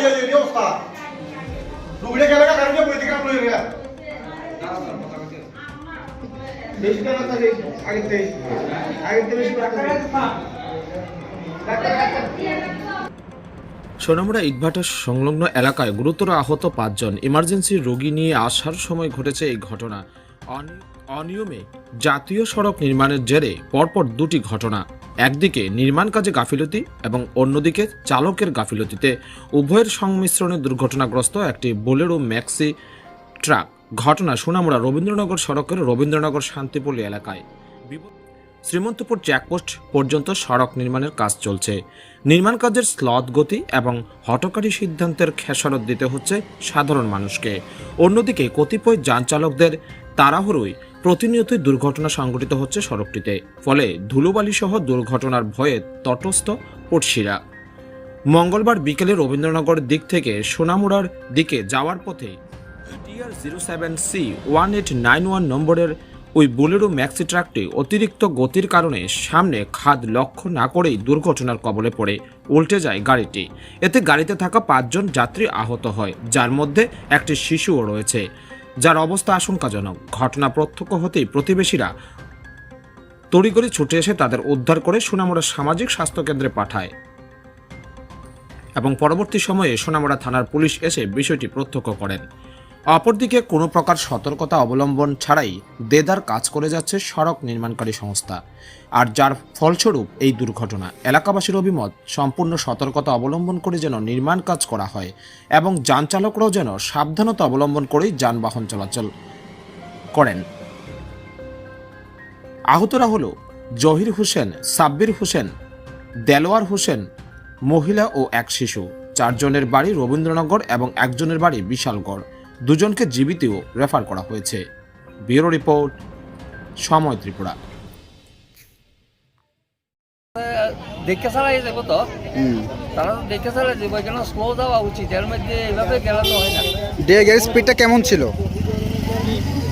ইয়ে ইয়ে বেশি টাকা থাকে সোনামুড়া ইটভাটার সংলগ্ন এলাকায় গুরুতর আহত পাঁচজন ইমার্জেন্সি রোগী নিয়ে আসার সময় ঘটেছে এই ঘটনা অনিয়মে জাতীয় সড়ক নির্মাণের জেরে পরপর দুটি ঘটনা একদিকে নির্মাণ কাজে গাফিলতি এবং অন্যদিকে চালকের গাফিলতিতে উভয়ের সংমিশ্রণে দুর্ঘটনাগ্রস্ত একটি বোলেরো ম্যাক্সি ট্রাক। ঘটনা সোনামুড়া রবীন্দ্রনগর সড়কের রবীন্দ্রনগর শান্তিপল্লী এলাকায়। শ্রীমন্তপুর চেকপোস্ট পর্যন্ত সড়ক নির্মাণের কাজ চলছে। নির্মাণ কাজের স্লথ গতি এবং হটকারী সিদ্ধান্তের খেসারত দিতে হচ্ছে সাধারণ মানুষকে। অন্যদিকে কতিপয় যান চালকদের প্রতিনিয়তই দুর্ঘটনা সংঘটিত হচ্ছে সড়কটিতে। ফলে ধুলোবালি সহ দুর্ঘটনার ভয়ে তটস্থ পড়শিরা। মঙ্গলবার বিকেলে রবীন্দ্রনগর দিক থেকে সোনামুড়ার দিকে যাওয়ার পথে TR zero seven C one eight nine one নম্বরের ওই বুলেরো ম্যাক্সি ট্রাকটি অতিরিক্ত গতির কারণে সামনে খাদ লক্ষ্য না করেই দুর্ঘটনার কবলে পড়ে, উল্টে যায় গাড়িটি। এতে গাড়িতে থাকা পাঁচজন যাত্রী আহত হয়, যার মধ্যে একটি শিশুও রয়েছে। যার অবস্থা আশঙ্কাজনক। ঘটনা প্রত্যক্ষ হতেই প্রতিবেশীরা তড়িগড়ি ছুটে এসে তাদের উদ্ধার করে সোনামুড়া সামাজিক স্বাস্থ্যকেন্দ্রে পাঠায়। এবং পরবর্তী সময়ে সোনামুড়া থানার পুলিশ এসে বিষয়টি প্রত্যক্ষ করেন। অপরদিকে কোনো প্রকার সতর্কতা অবলম্বন ছাড়াই দেদার কাজ করে যাচ্ছে সড়ক নির্মাণকারী সংস্থা। আর যার ফলস্বরূপ এই দুর্ঘটনা, এলাকাবাসীর অভিমত, সম্পূর্ণ সতর্কতা অবলম্বন করে যেন নির্মাণ কাজ করা হয় এবং যান চালকরাও যেন সাবধানতা অবলম্বন করেই যানবাহন চলাচল করেন। আহতরা হল জহির হোসেন, সাব্বির হোসেন, দেলোয়ার হোসেন, মহিলা ও এক শিশু। চারজনের বাড়ি রবীন্দ্রনগর এবং একজনের বাড়ি বিশালগড়। দুজনকে জীবিতও রেফার করা হয়েছে। ব্যুরো রিপোর্ট সময় ত্রিপুরা। দেখে চালাই যাব তো তারা তো দেখে চালাই যাব এখানে স্লো যাওয়া উচিত এর মধ্যে এইভাবে গেলে তো হয় না। দিয়ে গাড়ির স্পিডটা কেমন ছিল?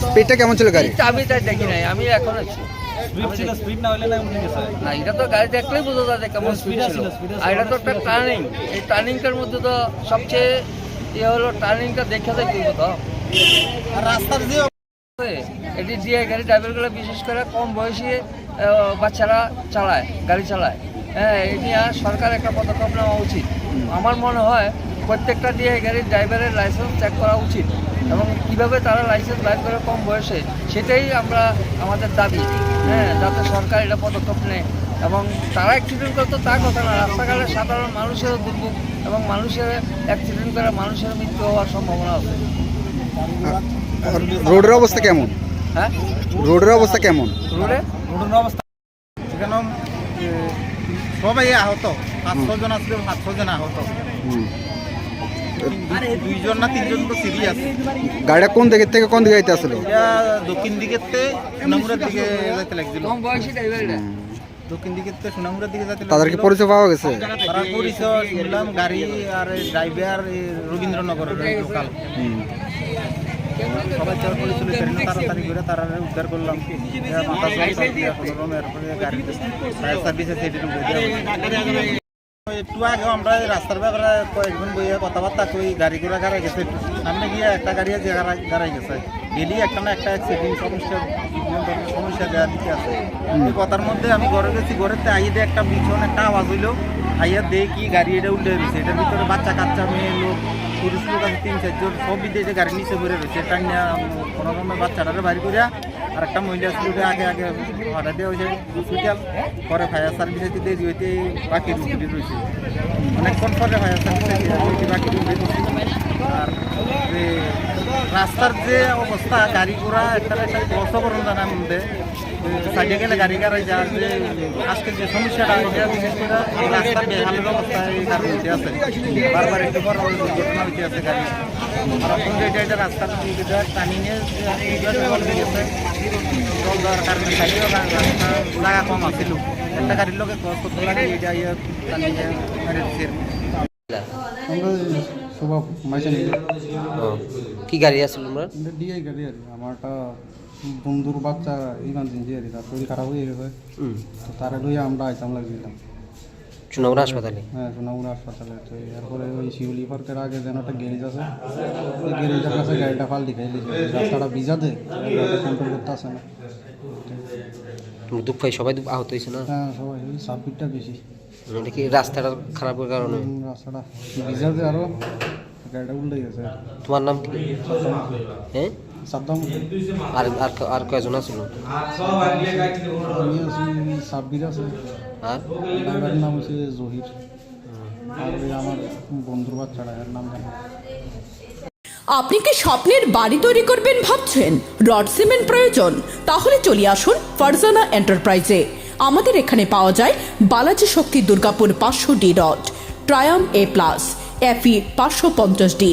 স্পিডটা কেমন ছিল গাড়ি? আমি তাই দেখি নাই আমি এখন আছি। না এটা তো গাড়ি দেখলেই বোঝা যায় কেমন স্পিড ছিল। আর এটা তো একটা টার্নিং এই টার্নিংটার মধ্যে তো সবচেয়ে ইয়ে হলো টার্নিংটা দেখে যাই তুই তো। রাস্তার যে এটি দিয়ে ড্রাইভারগুলো বিশেষ করে কম বয়সী বাচ্চারা চালায়, গাড়ি চালায়। হ্যাঁ এই নিয়ে সরকার একটা পদক্ষেপ নেওয়া উচিত। আমার মনে হয় প্রত্যেকটা দিয়ে গাড়ির ড্রাইভারের লাইসেন্স চেক করা উচিত। এবং কীভাবে তারা লাইসেন্স বাইর করে কম বয়সে, সেটাই আমরা, আমাদের দাবি। হ্যাঁ যাতে সরকার এটা পদক্ষেপ নেয়। এবং তারা অ্যাক্সিডেন্ট করতো, তা কথা না। রাস্তাঘাটে সাধারণ মানুষেরও দুর্ভোগ। এবং মানুষের অ্যাক্সিডেন্ট করে মানুষের মৃত্যু হওয়ার সম্ভাবনা আছে। রোডের অবস্থা কেমন? হ্যাঁ? রোডের অবস্থা কেমন? রোডে? রোডের অবস্থা সেখানে সবাই আহত পাঁচ ছজন আসলে পাঁচ ছজন আহত। দুইজন না তিনজন তো সিরিয়াস গাড়িটা কোন দিকের থেকে কোন দিকে যাইতে আসলো? দক্ষিণ দিকের সোনামুড়ার দিকে যাইতে লাগছিল। কম বয়সী ড্রাইভারটা দক্ষিণ দিকের তে সোনামুড়ার দিকে যাইতে তাদেরকে পরিচয় পাওয়া গেছে? তারা পরিচয় শুনলাম গাড়ি আর ড্রাইভার রবীন্দ্রনগরের লোকাল হুম। সবাই তার পরিচয় করেন তাড়াতাড়ি করে তারা উদ্ধার করলাম। একটু আগে আমরা রাস্তার ব্যাপারে কয়েকজন বইয়ে কথাবার্তা কই গাড়ি ঘোড়া গাড়াই গেছে একটু। সামনে গিয়ে একটা গাড়ি গাড়াই গেছে। ডেলি একটা না একটা অ্যাক্সিডেন্ট সমস্যা সমস্যা দেওয়া দিতে আছে। এই কথার মধ্যে আমি ঘরে গেছি ঘরেতে আইয়ে একটা ভীষণ একটা আওয়াজ হইল আইয়া দিয়ে কি গাড়ি এটা উল্টে রয়েছে এটার ভিতরে বাচ্চা কাচ্চা মেয়ে লোক পুরুষ লোক আছে তিন চারজন সব বিদেশে গাড়ি নিচে ঘুরে রয়েছে এটা নিয়ে কোনো রকমের বাচ্চাটারে বাড়ি করিয়া আর একটা মহিলা স্কুলে আগে আগে অর্ডার দেওয়া হয়েছে হসপিটাল পরে ফায়ার সার্ভিসে দিতে দিতে বাকি রুগী রয়েছে। অনেকক্ষণ পরে ফায়ার সার্ভিসে বাকি রুগী আর যে রাস্তার যে অবস্থা, গাড়ি ঘোড়া, একটা একটা অসবরণ জানার মধ্যে। সাইডে গেলে গাড়ি গাড়াই যাওয়ার যে আজকের যে সমস্যাটা এটা বিশেষ করে এই রাস্তার বেহালের অবস্থা এই হইতে আছে। বারবার একটু পর দুর্ঘটনা হইতে আছে গাড়ি। আর এখন যে এটা এটা রাস্তার টানিংয়ে জল গেছে জল দেওয়ার কারণে সাইডেও রাস্তা লাগা কম আছিল একটা গাড়ির লোকে কত লাগে এটা ইয়ে টানিংয়ে মেরে দিচ্ছে আমরা মাইসা কি গাড়ি আছে তোমরা ডিআই গাড়ি আর কি। বন্ধুর বাচ্চা ইমার্জেন্সি আর তার শরীর খারাপ হয়ে গেছে। তো তারা লইয়া আমরা আইতাম লাগিয়েছিলাম সোনামুড়া হাসপাতালে? হ্যাঁ সোনামুড়া হাসপাতালে। তো এরপরে ওই শিউলি পার্কের আগে যেন একটা গ্যারেজ আছে ওই গ্যারেজের কাছে গাড়িটা পাল্টি খাই দিয়েছে। রাস্তাটা ভিজাতে কন্ট্রোল করতে আসে না। তুমি দুঃখ পাই সবাই দুঃখ আহত হয়েছে না? হ্যাঁ সবাই ওই সাবপিটটা বেশি। এটা কি রাস্তাটা খারাপের কারণে? রাস্তাটা ভিজাতে আরও গাড়িটা উল্টে গেছে। তোমার নাম কি? হ্যাঁ? সাবধান আর আর আর কয়জন আছিল আমি আছি সাব্বির আছে। আর? ড্রাইভারের নাম হচ্ছে জহির। আর আমার বন্ধুর বাচ্চাটা এর নাম জানি। আপনি কি স্বপ্নের বাড়ি তৈরি করবেন ভাবছেন? রড সিমেন্ট প্রয়োজন? তাহলে চলে আসুন ফারজানা এন্টারপ্রাইজে। আমাদের এখানে পাওয়া যায় বালাজি শক্তি দুর্গাপুর পাঁচশো ডি রড ট্রায়াম এ প্লাস এফি পাঁচশো পঞ্চাশ ডি।